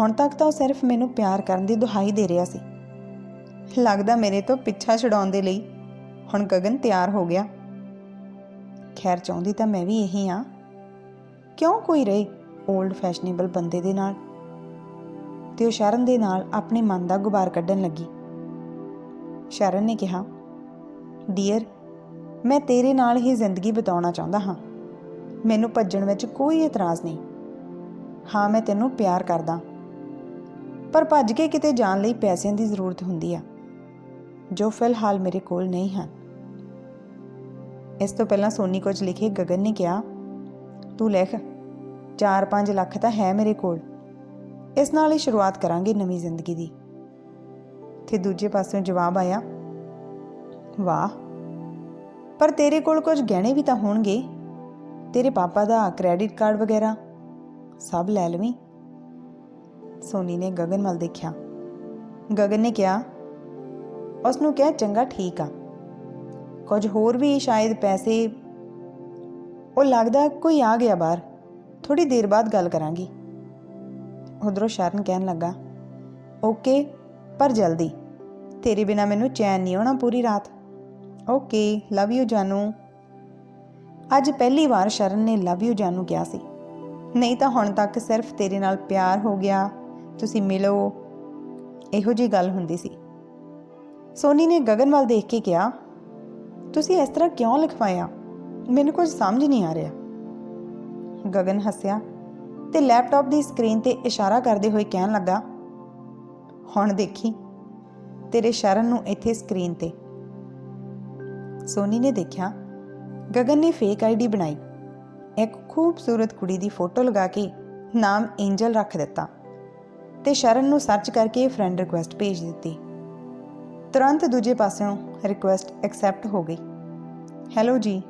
ਹੁਣ ਤੱਕ ਤਾਂ ਉਹ ਸਿਰਫ ਮੈਨੂੰ ਪਿਆਰ ਕਰਨ ਦੀ ਦੁਹਾਈ ਦੇ ਰਿਹਾ ਸੀ। ਲੱਗਦਾ ਮੇਰੇ ਤੋਂ ਪਿੱਛਾ ਛਡਾਉਣ ਦੇ ਲਈ ਹੁਣ ਗਗਨ ਤਿਆਰ ਹੋ ਗਿਆ। ਖੈਰ, ਚਾਹੁੰਦੀ ਤਾਂ ਮੈਂ ਵੀ ਇਹੀ ਆ ਕਿਉਂ ਕੋਈ ਰਹੇ 올ਡ ਫੈਸ਼ਨੇਬਲ ਬੰਦੇ ਦੇ ਨਾਲ? ਤੇ ਉਹ ਸ਼ਰਨ ਦੇ ਨਾਲ ਆਪਣੇ ਮਨ ਦਾ ਗੁਬਾਰ ਕੱਢਣ ਲੱਗੀ। ਸ਼ਰਨ ਨੇ ਕਿਹਾ ਡੀਅਰ ਮੈਂ ਤੇਰੇ ਨਾਲ ਹੀ ਜ਼ਿੰਦਗੀ ਬਿਤਾਉਣਾ ਚਾਹੁੰਦਾ ਹਾਂ। ਮੈਨੂੰ ਭੱਜਣ ਵਿੱਚ ਕੋਈ ਇਤਰਾਜ਼ ਨਹੀਂ। ਹਾਂ, ਮੈਂ ਤੈਨੂੰ ਪਿਆਰ ਕਰਦਾ। ਪਰ ਭੱਜ ਕੇ ਕਿਤੇ ਜਾਣ ਲਈ ਪੈਸਿਆਂ ਦੀ ਜ਼ਰੂਰਤ ਹੁੰਦੀ ਆ, ਜੋ ਫਿਲਹਾਲ ਮੇਰੇ ਕੋਲ ਨਹੀਂ ਹਨ। ਇਸ ਤੋਂ ਪਹਿਲਾਂ ਸੋਨੀ ਕੁਝ ਲਿਖੇ, ਗਗਨ ਨੇ ਕਿਹਾ, ਤੂੰ ਲਿਖ 4-5 ਲੱਖ ਤਾਂ ਹੈ ਮੇਰੇ ਕੋਲ। ਇਸ ਨਾਲ ਹੀ ਸ਼ੁਰੂਆਤ ਕਰਾਂਗੇ ਨਵੀਂ ਜ਼ਿੰਦਗੀ ਦੀ। ਤੇ ਦੂਜੇ ਪਾਸਿਓਂ ਜਵਾਬ ਆਇਆ ਵਾਹ। ਪਰ ਤੇਰੇ ਕੋਲ ਕੁਝ ਗਹਿਣੇ ਵੀ ਤਾਂ ਹੋਣਗੇ। ਤੇਰੇ ਪਾਪਾ ਦਾ ਕ੍ਰੈਡਿਟ ਕਾਰਡ ਵਗੈਰਾ। ਸਭ ਲੈ ਲਵੀਂ। ਸੋਨੀ ਨੇ ਗਗਨ ਵੱਲ ਦੇਖਿਆ। ਗਗਨ ਨੇ ਕਿਹਾ ਉਸ ਨੂੰ ਕਿਹਾ ਚੰਗਾ ਠੀਕ ਆ। ਕੁਝ ਹੋਰ ਵੀ ਸ਼ਾਇਦ ਪੈਸੇ ਉਹ ਲੱਗਦਾ ਕੋਈ ਆ ਗਿਆ ਬਾਹਰ। ਥੋੜੀ ਦੇਰ ਬਾਅਦ ਗੱਲ ਕਰਾਂਗੀ। ਉਧਰੋਂ ਸ਼ਰਨ ਕਹਿਣ ਲੱਗਾ, ਓਕੇ, ਪਰ ਜਲਦੀ। ਤੇਰੇ ਬਿਨਾ ਮੈਨੂੰ ਚੈਨ ਨਹੀਂ ਆਉਣਾ ਪੂਰੀ ਰਾਤ। ਓਕੇ, ਲਵ ਯੂ ਜਾਨੂ। ਅੱਜ ਪਹਿਲੀ ਵਾਰ ਸ਼ਰਨ ਨੇ ਲਵ ਯੂ ਜਾਨੂ ਕਿਹਾ ਸੀ। ਨਹੀਂ ਤਾਂ ਹੁਣ ਤੱਕ ਸਿਰਫ ਤੇਰੇ ਨਾਲ ਪਿਆਰ ਹੋ ਗਿਆ, ਤੁਸੀਂ ਮਿਲੋ। ਇਹੋ ਜੀ ਗੱਲ ਹੁੰਦੀ ਸੀ। ਸੋਨੀ ਨੇ ਗਗਨ ਵੱਲ ਦੇਖ ਕੇ ਕਿਹਾ, ਤੁਸੀਂ ਇਸ ਤਰ੍ਹਾਂ ਕਿਉਂ ਲਿਖਵਾਇਆ? ਮੈਨੂੰ ਕੁਝ ਸਮਝ ਨਹੀਂ ਆ ਰਿਹਾ। ਗਗਨ ਹੱਸਿਆ ਤੇ ਲੈਪਟਾਪ ਦੀ ਸਕਰੀਨ ਤੇ ਇਸ਼ਾਰਾ ਕਰਦੇ ਹੋਏ ਕਹਿਣ ਲੱਗਾ, ਹੁਣ ਦੇਖੀ, ਤੇਰੇ ਸ਼ਰਨ ਨੂੰ ਇੱਥੇ ਸਕਰੀਨ ਤੇ। ਸੋਨੀ ਨੇ ਦੇਖਿਆ, ਗਗਨ ਨੇ ਫੇਕ ਆਈਡੀ ਬਣਾਈ। ਇੱਕ ਖੂਬਸੂਰਤ ਕੁੜੀ ਦੀ ਫੋਟੋ ਲਗਾ ਕੇ ਨਾਮ ਐਂਜਲ ਰੱਖ ਦਿੱਤਾ ਤੇ ਸ਼ਰਨ ਨੂੰ ਸਰਚ ਕਰਕੇ ਫਰੈਂਡ ਰਿਕੁਐਸਟ ਭੇਜ ਦਿੱਤੀ। ਤੁਰੰਤ ਦੂਜੇ ਪਾਸਿਓਂ ਰਿਕੁਐਸਟ ਐਕਸੈਪਟ ਹੋ ਗਈ। ਹੈਲੋ ਜੀ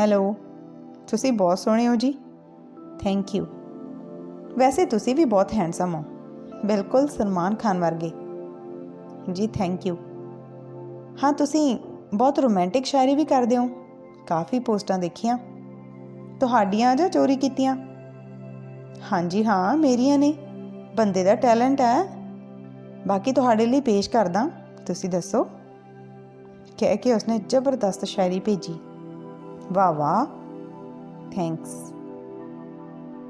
ਹੈਲੋ ਤੁਸੀਂ ਬਹੁਤ ਸੋਹਣੇ ਹੋ ਜੀ। ਥੈਂਕ ਯੂ ਵੈਸੇ ਤੁਸੀਂ ਵੀ ਬਹੁਤ ਹੈਂਡਸਮ ਹੋ। ਬਿਲਕੁਲ ਸਲਮਾਨ ਖਾਨ ਵਰਗੇ। ਜੀ ਥੈਂਕ ਯੂ ਹਾਂ, ਤੁਸੀਂ ਬਹੁਤ ਰੋਮਾਂਟਿਕ ਸ਼ਾਇਰੀ ਵੀ ਕਰਦੇ ਹੋ। ਕਾਫੀ ਪੋਸਟਾਂ ਦੇਖੀਆਂ। ਤੁਹਾਡੀਆਂ ਜਾਂ ਚੋਰੀ ਕੀਤੀਆਂ? ਹਾਂਜੀ ਹਾਂ, ਮੇਰੀਆਂ ਨੇ। ਬੰਦੇ ਦਾ ਟੈਲੈਂਟ ਹੈ। ਬਾਕੀ ਤੁਹਾਡੇ ਲਈ ਪੇਸ਼ ਕਰਦਾ। ਤੁਸੀਂ ਦੱਸੋ। ਕਹਿ ਕੇ ਉਸਨੇ ਜ਼ਬਰਦਸਤ ਸ਼ਾਇਰੀ ਭੇਜੀ। ਵਾਹ ਵਾਹ। ਥੈਂਕਸ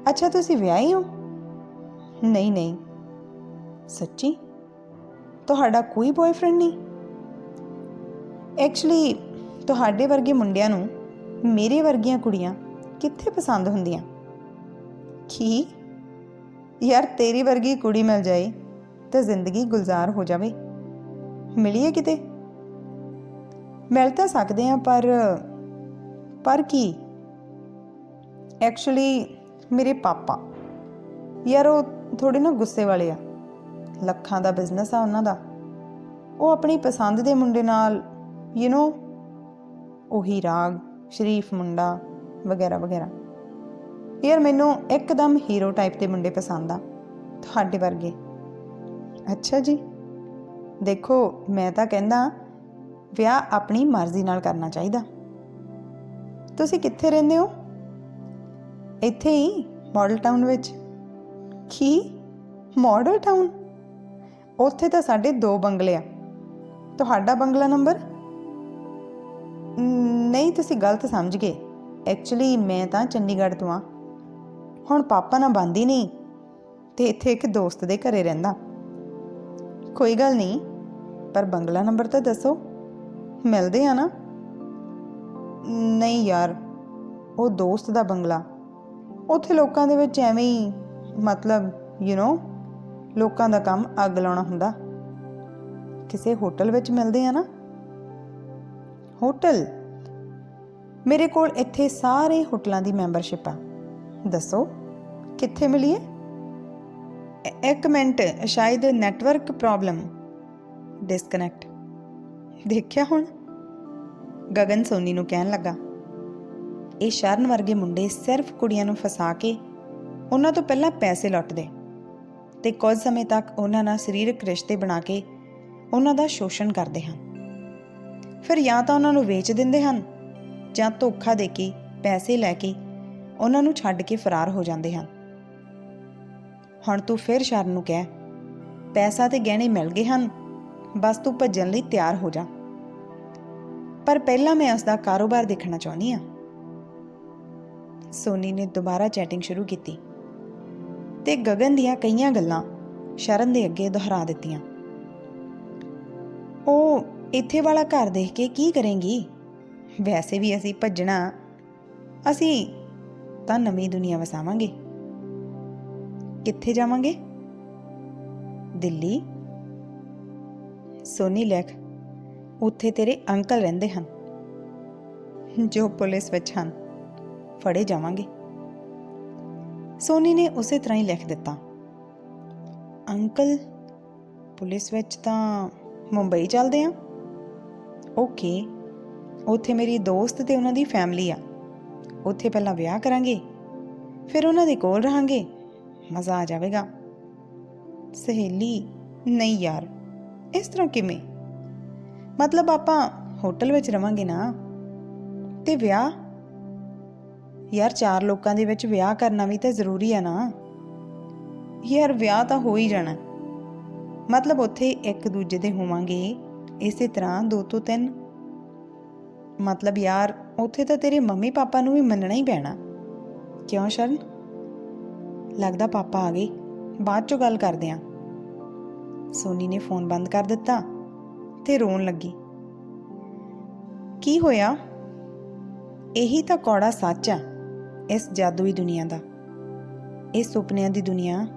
ਅੱਛਾ, ਤੁਸੀਂ ਵਿਆਹੀ ਹੋ? ਨਹੀਂ ਨਹੀਂ। ਸੱਚੀ? ਤੁਹਾਡਾ ਕੋਈ ਬॉयਫ੍ਰੈਂਡ ਨਹੀਂ? ਐਕਚੁਅਲੀ ਤੁਹਾਡੇ ਵਰਗੇ ਮੁੰਡਿਆਂ ਨੂੰ ਮੇਰੇ ਵਰਗੀਆਂ ਕੁੜੀਆਂ ਕਿੱਥੇ ਪਸੰਦ ਹੁੰਦੀਆਂ? ਕੀ? ਯਾਰ ਤੇਰੀ ਵਰਗੀ ਕੁੜੀ ਮਿਲ ਜਾਏ ਤਾਂ ਜ਼ਿੰਦਗੀ ਗੁਲਜ਼ਾਰ ਹੋ ਜਾਵੇ। ਮਿਲੀਏ ਕਿਤੇ? ਮਿਲ ਤਾਂ ਸਕਦੇ ਆ ਪਰ ਪਰ ਕੀ? ਐਕਚੁਅਲੀ ਮੇਰੇ ਪਾਪਾ। ਯਾਰ ਉਹ ਥੋੜੇ ਨਾ ਗੁੱਸੇ ਵਾਲੇ ਆ। ਲੱਖਾਂ ਦਾ ਬਿਜ਼ਨਸ ਆ ਉਹਨਾਂ ਦਾ। ਉਹ ਆਪਣੀ ਪਸੰਦ ਦੇ ਮੁੰਡੇ ਨਾਲ ਯੂ نو ਉਹੀ ਰਾਗ, ਸ਼ਰੀਫ ਮੁੰਡਾ, ਵਗੈਰਾ ਵਗੈਰਾ। ਯਾਰ ਮੈਨੂੰ ਇੱਕਦਮ ਹੀਰੋ ਟਾਈਪ ਦੇ ਮੁੰਡੇ ਪਸੰਦ ਆ, ਤੁਹਾਡੇ ਵਰਗੇ। ਅੱਛਾ ਜੀ, ਦੇਖੋ, ਮੈਂ ਤਾਂ ਕਹਿੰਦਾ, ਵਿਆਹ ਆਪਣੀ ਮਰਜ਼ੀ ਨਾਲ ਕਰਨਾ ਚਾਹੀਦਾ। ਤੁਸੀਂ ਕਿੱਥੇ ਰਹਿੰਦੇ ਹੋ? ਇੱਥੇ ਹੀ ਮਾਡਲ ਟਾਊਨ ਵਿੱਚ। ਕੀ? ਮਾਡਲ ਟਾਊਨ ਉੱਥੇ ਤਾਂ ਸਾਡੇ ਦੋ ਬੰਗਲੇ ਆ। ਤੁਹਾਡਾ ਬੰਗਲਾ ਨੰਬਰ ਨਹੀਂ, ਤੁਸੀਂ ਗਲਤ ਸਮਝ ਗਏ। ਐਕਚੁਅਲੀ ਮੈਂ ਤਾਂ ਚੰਡੀਗੜ੍ਹ ਤੋਂ ਆ ਹੁਣ ਪਾਪਾ ਨਾਲ ਬੰਦੀ ਨਹੀਂ ਤੇ ਇੱਥੇ ਇੱਕ ਦੋਸਤ ਦੇ ਘਰੇ ਰਹਿੰਦਾ। ਕੋਈ ਗੱਲ ਨਹੀਂ, ਪਰ ਬੰਗਲਾ ਨੰਬਰ ਤਾਂ ਦੱਸੋ। ਮਿਲਦੇ ਆ ਨਾ? ਨਹੀਂ ਯਾਰ, ਉਹ ਦੋਸਤ ਦਾ ਬੰਗਲਾ। ਉੱਥੇ ਲੋਕਾਂ ਦੇ ਵਿੱਚ ਐਵੇਂ ਹੀ, ਮਤਲਬ ਯੂ نو ਲੋਕਾਂ ਦਾ ਕੰਮ ਅੱਗ ਲਾਉਣਾ ਹੁੰਦਾ। ਕਿਸੇ ਹੋਟਲ ਵਿੱਚ ਮਿਲਦੇ ਆ ਨਾ? ਹੋਟਲ। ਮੇਰੇ ਕੋਲ ਇੱਥੇ ਸਾਰੇ ਹੋਟਲਾਂ ਦੀ ਮੈਂਬਰਸ਼ਿਪ ਆ। ਦੱਸੋ, ਕਿੱਥੇ ਮਿਲੀਏ? ਇ- ਇੱਕ ਮਿੰਟ, ਸ਼ਾਇਦ ਨੈਟਵਰਕ ਪ੍ਰੋਬਲਮ। ਡਿਸਕਨੈਕਟ। ਦੇਖਿਆ ਹੁਣ? ਗਗਨ ਸੋਨੀ ਨੂੰ ਕਹਿਣ ਲੱਗਾ। ਇਹ ਸ਼ਰਨ ਵਰਗੇ ਮੁੰਡੇ ਸਿਰਫ ਕੁੜੀਆਂ ਨੂੰ ਫਸਾ ਕੇ ਉਹਨਾਂ ਤੋਂ ਪਹਿਲਾਂ ਪੈਸੇ ਲੁੱਟਦੇ। ਤੇ ਕੁਝ ਸਮੇਂ ਤੱਕ ਉਹਨਾਂ ਨਾਲ ਸਰੀਰਕ ਰਿਸ਼ਤੇ ਬਣਾ ਕੇ ਉਹਨਾਂ ਦਾ ਸ਼ੋਸ਼ਣ ਕਰਦੇ ਹਨ। ਫਿਰ ਜਾਂ ਤਾਂ ਉਹਨਾਂ ਨੂੰ ਵੇਚ ਦਿੰਦੇ ਹਨ, ਜਾਂ ਧੋਖਾ ਦੇ ਕੇ, ਪੈਸੇ ਲੈ ਕੇ ਉਹਨਾਂ ਨੂੰ ਛੱਡ ਕੇ ਫਰਾਰ ਹੋ ਜਾਂਦੇ ਹਨ। ਹੁਣ ਤੂੰ ਫਿਰ ਸ਼ਰਨ ਨੂੰ ਕਹਿ, ਪੈਸਾ ਤੇ ਗਹਿਣੇ ਮਿਲ ਗਏ ਹਨ, ਬਸ ਤੂੰ ਭੱਜਣ ਲਈ ਤਿਆਰ ਹੋ ਜਾ। ਪਰ ਪਹਿਲਾਂ ਮੈਂ ਉਸ ਦਾ ਕਾਰੋਬਾਰ ਦੇਖਣਾ ਚਾਹੁੰਦੀ ਆ ਸੋਨੀ ਨੇ ਦੁਬਾਰਾ ਚੈਟਿੰਗ ਸ਼ੁਰੂ ਕੀਤੀ ਤੇ ਗਗਨ ਦੀਆਂ ਕਈਆਂ ਗੱਲਾਂ ਸ਼ਰਨ ਦੇ ਅੱਗੇ ਦੁਹਰਾ ਦਿੱਤੀਆਂ। ਉਹ ਇੱਥੇ ਵਾਲਾ ਘਰ ਦੇਖ ਕੇ ਕੀ ਕਰੇਂਗੀ? ਵੈਸੇ ਵੀ ਅਸੀਂ ਭੱਜਣਾ। ਅਸੀਂ ਤਾਂ ਨਵੀਂ ਦੁਨੀਆ ਵਸਾਵਾਂਗੇ। ਕਿੱਥੇ ਜਾਵਾਂਗੇ? ਦਿੱਲੀ। ਸੋਨੀ ਲੇਖ, ਉੱਥੇ ਤੇਰੇ ਅੰਕਲ ਰਹਿੰਦੇ ਹਨ, ਜੋ ਪੁਲਿਸ ਵਿੱਚ ਹਨ। ਫੜੇ ਜਾਵਾਂਗੇ। ਸੋਨੀ ਨੇ ਉਸੇ ਤਰ੍ਹਾਂ ਹੀ ਲਿਖ ਦਿੱਤਾ। ਅੰਕਲ, ਪੁਲਿਸ ਵਿੱਚ ਤਾਂ ਮੁੰਬਈ ਚੱਲਦੇ ਆ। ਓਕੇ। ਉੱਥੇ ਮੇਰੀ ਦੋਸਤ ਤੇ ਉਹਨਾਂ ਦੀ ਫੈਮਿਲੀ ਆ। ਉੱਥੇ ਪਹਿਲਾਂ ਵਿਆਹ ਕਰਾਂਗੇ, ਫਿਰ ਉਹਨਾਂ ਦੇ ਕੋਲ ਰਹਾਂਗੇ। ਮਜ਼ਾ ਆ ਜਾਵੇਗਾ। ਸਹੇਲੀ, ਨਹੀਂ ਯਾਰ, ਇਸ ਤਰ੍ਹਾਂ ਕਿਵੇਂ? ਮਤਲਬ ਆਪਾਂ ਹੋਟਲ ਵਿੱਚ ਰਵਾਂਗੇ ਨਾ। ਤੇ ਵਿਆਹ? ਯਾਰ ਚਾਰ ਲੋਕਾਂ ਦੇ ਵਿੱਚ ਵਿਆਹ ਕਰਨਾ ਵੀ ਤਾਂ ਜ਼ਰੂਰੀ ਆ ਨਾ। ਯਾਰ ਵਿਆਹ ਤਾਂ ਹੋ ਹੀ ਜਾਣਾ। ਮਤਲਬ ਉੱਥੇ ਇੱਕ ਦੂਜੇ ਦੇ ਹੋਵਾਂਗੇ ਇਸੇ ਤਰ੍ਹਾਂ ਦੋ ਤੋਂ ਤਿੰਨ। ਮਤਲਬ ਯਾਰ, ਉੱਥੇ ਤਾਂ ਤੇਰੇ ਮੰਮੀ ਪਾਪਾ ਨੂੰ ਵੀ ਮੰਨਣਾ ਹੀ ਪੈਣਾ। ਕਿਉਂ ਸ਼ਰਨ? ਲੱਗਦਾ ਪਾਪਾ ਆ ਗਏ। ਬਾਅਦ ਚੋਂ ਗੱਲ ਕਰਦੇ ਆਂ। ਸੋਨੀ ਨੇ ਫੋਨ ਬੰਦ ਕਰ ਦਿੱਤਾ ਤੇ ਰੋਣ ਲੱਗੀ। ਕੀ ਹੋਇਆ? ਇਹੀ ਤਾਂ ਕੌੜਾ ਸੱਚ ਆ ਇਸ ਜਾਦੂਈ ਦੁਨੀਆ ਦਾ। ਇਹ ਸੁਪਨਿਆਂ ਦੀ ਦੁਨੀਆ।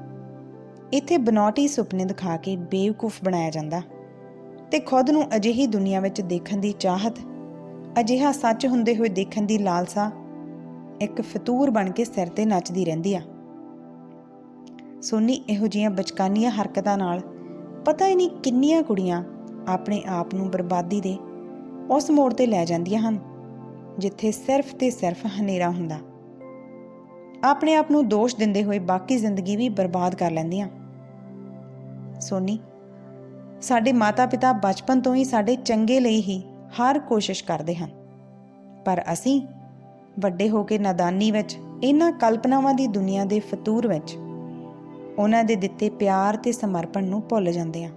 ਇੱਥੇ ਬਨੌਟੀ ਸੁਪਨੇ ਦਿਖਾ ਕੇ ਬੇਵਕੂਫ ਬਣਾਇਆ ਜਾਂਦਾ। ਤੇ ਖੁਦ ਨੂੰ ਅਜਿਹੀ ਦੁਨੀਆ ਵਿੱਚ ਦੇਖਣ ਦੀ ਚਾਹਤ, ਅਜਿਹਾ ਸੱਚ ਹੁੰਦੇ ਹੋਏ ਦੇਖਣ ਦੀ ਲਾਲਸਾ ਇੱਕ ਫਤੂਰ ਬਣ ਕੇ ਸਿਰ ਤੇ ਨੱਚਦੀ ਰਹਿੰਦੀ ਆ। ਸੋਨੀ, ਇਹੋ ਜਿਹੀਆਂ ਬਚਕਾਨੀਆਂ ਹਰਕਤਾਂ ਨਾਲ ਪਤਾ ਹੀ ਨਹੀਂ ਕਿੰਨੀਆਂ ਕੁੜੀਆਂ ਆਪਣੇ ਆਪ ਨੂੰ ਬਰਬਾਦੀ ਦੇ ਉਸ ਮੋੜ ਤੇ ਲੈ ਜਾਂਦੀਆਂ ਹਨ, ਜਿੱਥੇ ਸਿਰਫ ਤੇ ਸਿਰਫ ਹਨੇਰਾ ਹੁੰਦਾ। ਆਪਣੇ ਆਪ ਨੂੰ ਦੋਸ਼ ਦਿੰਦੇ ਹੋਏ ਬਾਕੀ ਜ਼ਿੰਦਗੀ ਵੀ ਬਰਬਾਦ ਕਰ ਲੈਂਦੀਆਂ। ਸੋਨੀ ਸਾਡੇ ਮਾਤਾ-ਪਿਤਾ ਬਚਪਨ ਤੋਂ ਹੀ ਸਾਡੇ ਚੰਗੇ ਲਈ ਹੀ ਹਰ ਕੋਸ਼ਿਸ਼ ਕਰਦੇ ਹਨ। ਪਰ ਅਸੀਂ ਵੱਡੇ ਹੋ ਕੇ ਨਾਦਾਨੀ ਵਿੱਚ, ਇਹਨਾਂ ਕਲਪਨਾਵਾਂ ਦੀ ਦੁਨੀਆ ਦੇ ਫਤੂਰ ਵਿੱਚ, ਉਹਨਾਂ ਦੇ ਦਿੱਤੇ ਪਿਆਰ ਤੇ ਸਮਰਪਣ ਨੂੰ ਭੁੱਲ ਜਾਂਦੇ ਹਾਂ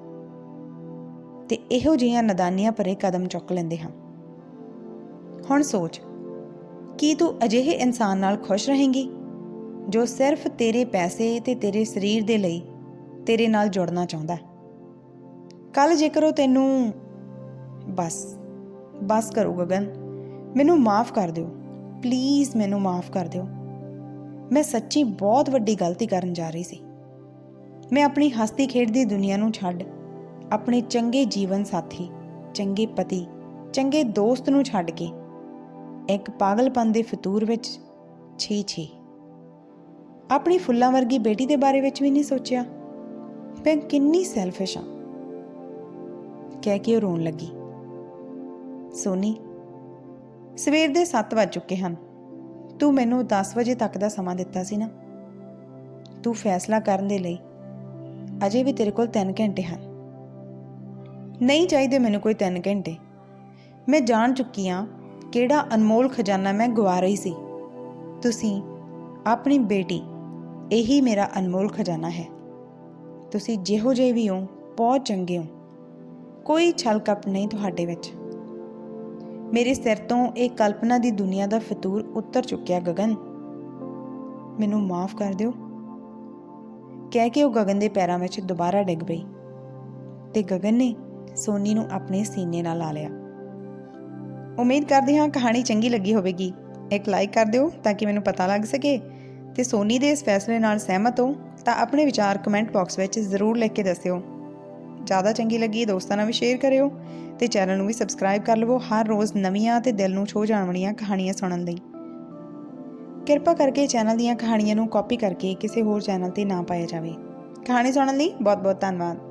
ਤੇ ਇਹੋ ਜਿਹੀਆਂ ਨਦਾਨੀਆਂ ਭਰੇ ਕਦਮ ਚੁੱਕ ਲੈਂਦੇ ਹਾਂ। ਹੁਣ ਸੋਚ, ਕੀ ਤੂੰ ਅਜਿਹੇ ਇਨਸਾਨ ਨਾਲ ਖੁਸ਼ ਰਹੇਂਗੀ, ਜੋ ਸਿਰਫ ਤੇਰੇ ਪੈਸੇ ਤੇ ਤੇਰੇ ਸਰੀਰ ਦੇ ਲਈ ਤੇਰੇ ਨਾਲ ਜੁੜਨਾ ਚਾਹੁੰਦਾ ਕੱਲ ਜੇਕਰ ਉਹ ਤੈਨੂੰ ਬਸ ਬਸ ਕਰੋ ਗਗਨ, ਮੈਨੂੰ ਮਾਫ ਕਰ ਦਿਓ। ਪਲੀਜ਼ ਮੈਨੂੰ ਮਾਫ ਕਰ ਦਿਓ। ਮੈਂ ਸੱਚੀ ਬਹੁਤ ਵੱਡੀ ਗਲਤੀ ਕਰਨ ਜਾ ਰਹੀ ਸੀ। ਮੈਂ ਆਪਣੀ ਹਸਤੀ ਖੇਡਦੀ ਦੁਨੀਆ ਨੂੰ ਛੱਡ, ਆਪਣੇ ਚੰਗੇ ਜੀਵਨ ਸਾਥੀ, ਚੰਗੇ ਪਤੀ, ਚੰਗੇ ਦੋਸਤ ਨੂੰ ਛੱਡ ਕੇ, ਇੱਕ ਪਾਗਲਪਨ ਦੇ ਫਤੂਰ ਵਿੱਚ ਛੀ ਛੀ। ਆਪਣੀ ਫੁੱਲਾਂ ਵਰਗੀ ਬੇਟੀ ਦੇ ਬਾਰੇ ਵਿੱਚ ਵੀ ਨਹੀਂ ਸੋਚਿਆ। ਮੈਂ ਕਿੰਨੀ ਸੈਲਫਿਸ਼ ਹਾਂ। ਕਹਿ ਕੇ ਉਹ ਰੋਣ ਲੱਗੀ। ਸੋਨੀ, ਸਵੇਰ ਦੇ 7 ਵੱਜ ਚੁੱਕੇ ਹਨ। ਤੂੰ ਮੈਨੂੰ 10 ਵਜੇ ਤੱਕ ਦਾ ਸਮਾਂ ਦਿੱਤਾ ਸੀ ਨਾ। ਤੂੰ ਫੈਸਲਾ ਕਰਨ ਦੇ ਲਈ ਅਜੇ ਵੀ ਤੇਰੇ ਕੋਲ 3 ਘੰਟੇ ਹਨ। ਨਹੀਂ ਚਾਹੀਦੇ ਮੈਨੂੰ ਕੋਈ 3 ਘੰਟੇ। ਮੈਂ ਜਾਣ ਚੁੱਕੀ ਹਾਂ ਕਿਹੜਾ ਅਨਮੋਲ ਖਜ਼ਾਨਾ ਮੈਂ ਗਵਾ ਰਹੀ ਸੀ। ਤੁਸੀਂ, ਆਪਣੀ ਬੇਟੀ, ਇਹੀ ਮੇਰਾ ਅਨਮੋਲ ਖਜ਼ਾਨਾ ਹੈ। ਤੁਸੀਂ ਜਿਹੋ ਜਿਹੇ ਵੀ ਹੋ, ਬਹੁਤ ਚੰਗੇ ਹੋ। ਕੋਈ ਛਲ ਕਪਟ ਨਹੀਂ ਤੁਹਾਡੇ ਵਿੱਚ। ਮੇਰੇ ਸਿਰ ਤੋਂ ਇਹ ਕਲਪਨਾ ਦੀ ਦੁਨੀਆ ਦਾ ਫਤੂਰ ਉੱਤਰ ਚੁੱਕਿਆ, ਗਗਨ। ਮੈਨੂੰ ਮਾਫ ਕਰ ਦਿਓ। ਕਹਿ ਕੇ ਉਹ ਗਗਨ ਦੇ ਪੈਰਾਂ ਵਿੱਚ ਦੁਬਾਰਾ ਡਿੱਗ ਪਈ ਤੇ ਗਗਨ ਨੇ ਸੋਨੀ ਨੂੰ ਆਪਣੇ ਸੀਨੇ ਨਾਲ ਲਾ ਲਿਆ। ਉਮੀਦ ਕਰਦੇ ਹਾਂ ਕਹਾਣੀ ਚੰਗੀ ਲੱਗੀ ਹੋਵੇਗੀ। ਇੱਕ ਲਾਈਕ ਕਰ ਦਿਓ ਤਾਂ ਕਿ ਮੈਨੂੰ ਪਤਾ ਲੱਗ ਸਕੇ ਤੇ ਸੋਨੀ ਦੇ ਇਸ ਫੈਸਲੇ ਨਾਲ ਸਹਿਮਤ ਹੋ ਤਾਂ ਆਪਣੇ ਵਿਚਾਰ ਕਮੈਂਟ ਬਾਕਸ ਵਿੱਚ ਜ਼ਰੂਰ ਲਿਖ ਕੇ ਦੱਸਿਓ। ਜ਼ਿਆਦਾ ਚੰਗੀ ਲੱਗੀ ਦੋਸਤਾਂ ਨਾਲ ਵੀ ਸ਼ੇਅਰ ਕਰਿਓ ਤੇ ਚੈਨਲ ਨੂੰ ਵੀ ਸਬਸਕ੍ਰਾਈਬ ਕਰ ਲਵੋ ਹਰ ਰੋਜ਼ ਨਵੀਆਂ ਤੇ ਦਿਲ ਨੂੰ ਛੋਹ ਜਾਣ ਵਾਲੀਆਂ ਕਹਾਣੀਆਂ ਸੁਣਨ ਲਈ। ਕਿਰਪਾ ਕਰਕੇ ਚੈਨਲ ਦੀਆਂ ਕਹਾਣੀਆਂ ਨੂੰ ਕਾਪੀ ਕਰਕੇ ਕਿਸੇ ਹੋਰ ਚੈਨਲ ਤੇ ਨਾ ਪਾਇਆ ਜਾਵੇ। ਕਹਾਣੀ ਸੁਣਨ ਲਈ ਬਹੁਤ ਬਹੁਤ ਧੰਨਵਾਦ।